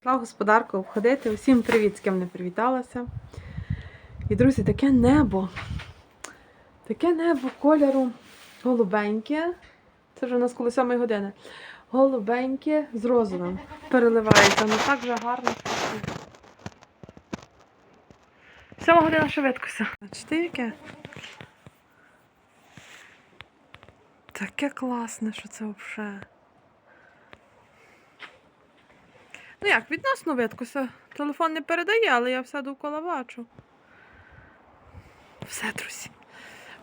Пішла господарку обходити. Усім привіт, з ким не привіталася. І, друзі, таке небо. Таке небо кольору голубеньке. Це вже у нас коло 7 години. Голубеньке з розовим. Переливається. Ну так вже гарно. Сьома година швидкося. Бачите, яке? Таке класне, що це взагалі. Ну як, відносно видкося. Телефон не передає, але я все довкола бачу. Все, друзі.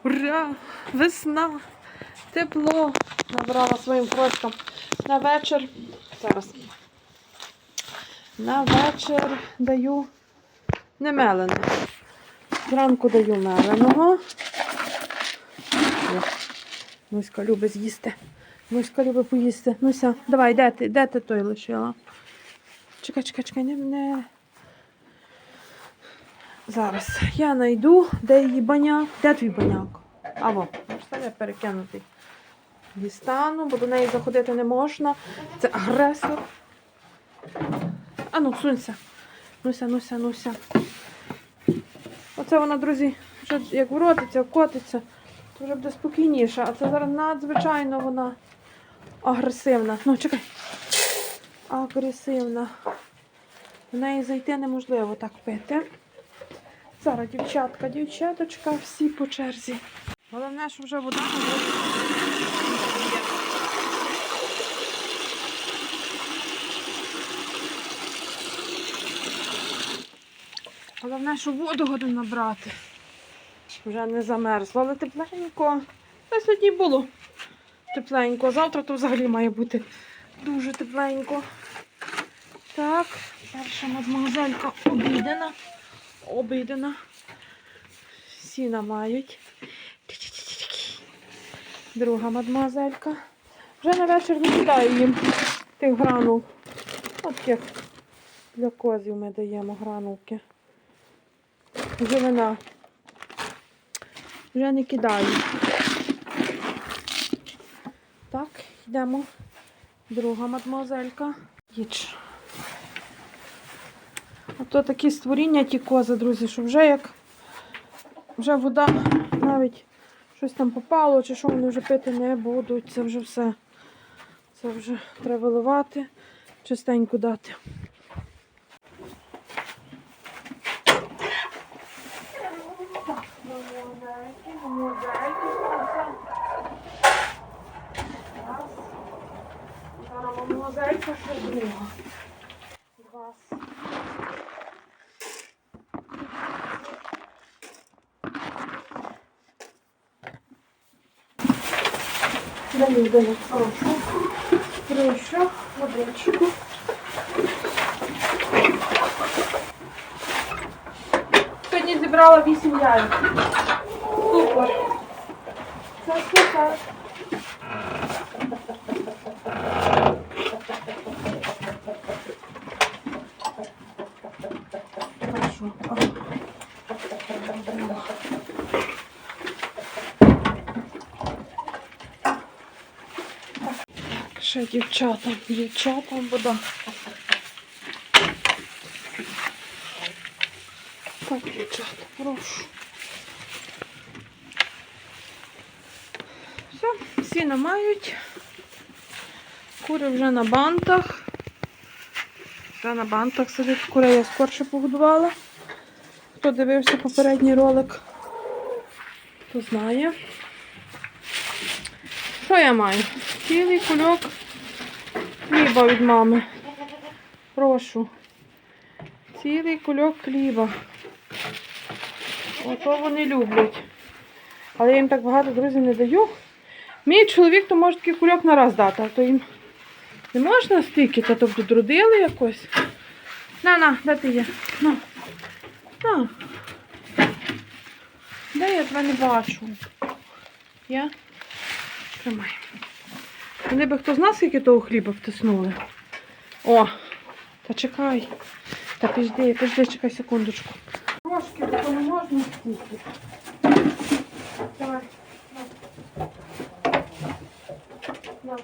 Ура! Весна! Тепло! Набрала своїм крочкам. На вечір. Зараз. На вечір даю не мелене. Зранку даю меленого. О, Муська любить з'їсти. Муська любить поїсти. Нуся, давай, де ти? Де ти той лишила? Чекай, чекай, чекай, не, не. Зараз. Я знайду, де її баняк. Де твій баняк? А во, представляє перекинутий. Дістану, бо до неї заходити не можна. Це агресор. А ну, сунься. Нуся, нуся, нуся. Оце вона, друзі, вже як вродиться, котиться, то вже буде спокійніше. А це зараз надзвичайно вона агресивна. Ну, чекай. Агресивна. В неї зайти неможливо так пити. Зараз дівчатка, дівчаточка, всі по черзі. Головне, що вже вода не. Головне, що воду году набрати. Вже не замерзло, але тепленько. Та сьогодні було тепленько. Завтра то взагалі має бути дуже тепленько. Так, перша мадмуазелька обідена. Обідена. Сіна мають. Друга мадмуазелька. Вже на вечір не кидаю їм тих гранул. От для козів ми даємо гранулки. Живина. Вже не кидаю. Так, йдемо. Друга мадмуазелька. Їдж. А то такі створіння ті кози, друзі, що вже як вже вода навіть щось там попало, чи що вони вже пити не будуть. Це вже все. Це вже треба виливати, чистенько дати. Так, Зараз мозаїка ще друга. Два. Далі далі прошу. Прошу водичку. Сьогодні зібрала 8 яєць. Супер. Це супер. Ще дівчатам, дівчатам вода. Так, дівчата, прошу. Все, всі не мають. Кури вже на бантах. Вже на бантах сидить кури, я скорше погодувала. Хто дивився попередній ролик, то знає. Що я маю? Цілий кульок хліба від мами. Прошу. Цілий кульок хліба. Ото вони люблять. Але я їм так багато друзів не даю. Мій чоловік то може такий кульок на раз дати, а то їм не можна стільки, та тобто друдили якось. На, на, де ти є? На. На. Де я тебе не бачу? Я? Тримай. Вони би хто з нас скільки того хліба втиснули. О! Та чекай. Та піжди, піжди, чекай секундочку. Трошки, бо не можна скільки. Давай. Давай.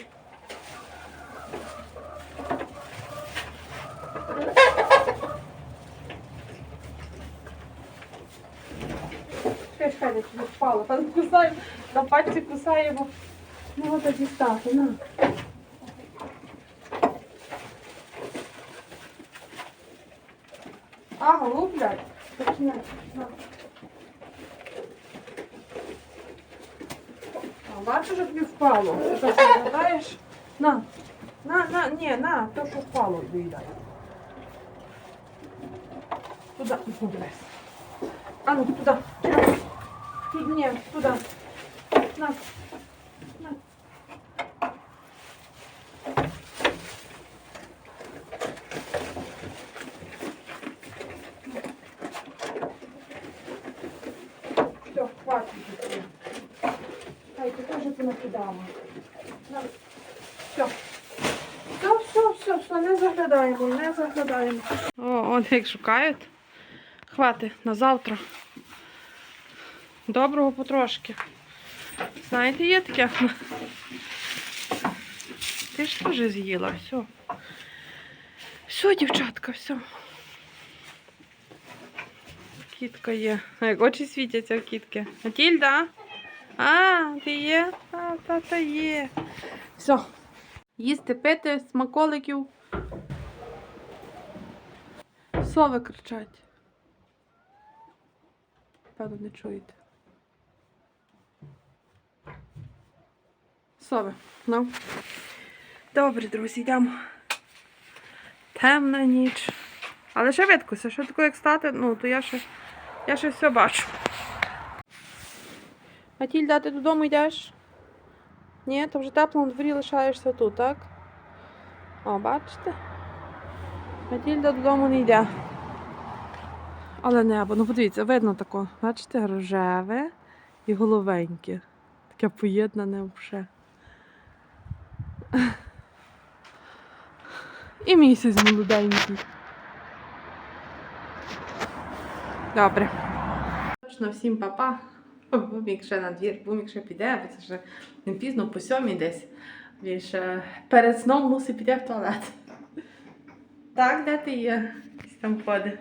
Чекай, чекай, я тебе впала. Кусаю, на пальці кусаємо бо не можна дістати. На. А, голублять. Починай. На. А, бачиш, що тобі впало. Ти так заглядаєш? На. На, на, ні, на, то, що впало, доїдай. Туда, ну, дивись. А ну, туда. Тут ні, туди. На. Все, хватит. Ай, ти теж понакидала. На. Все. Все, все, все, все, не заглядаємо, не заглядаємо. О, от як шукають. Хвати на завтра. Доброго потрошки. Знаєте, є таке. Ти ж теж з'їла, все. Все, дівчатка, все. Кітка є. Як очі світяться в кітки. Матільда? А, ти є? А, тата є. Все. Їсти, пити, смаколиків. Сови кричать. Певно, не чуєте. Сови. Ну. Добре, друзі, йдемо. Темна ніч. Але ще видкося, що таке, як стати, ну, то я ще, я ще все бачу. Матільда, ти додому йдеш? Ні, то вже тепло на дворі лишаєшся тут, так? О, бачите? Матільда додому не йде. Але небо, ну подивіться, видно тако, бачите, рожеве і головеньке. Таке поєднане вже. І місяць молоденький. Добре. Точно всім папа. Бумік ще на двір, бумік ще піде, бо це вже не пізно, по сьомій десь. Він ще перед сном мусить піти в туалет. Так, де ти є? Якісь там ходи.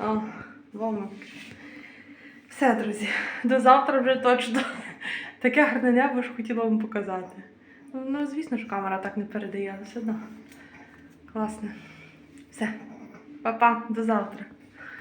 О, воно. Все, друзі. До завтра вже точно. Таке гарне небо ж хотіла вам показати. Ну, звісно ж, камера так не передає, але все одно. Класно. Все. Па-па, до завтра.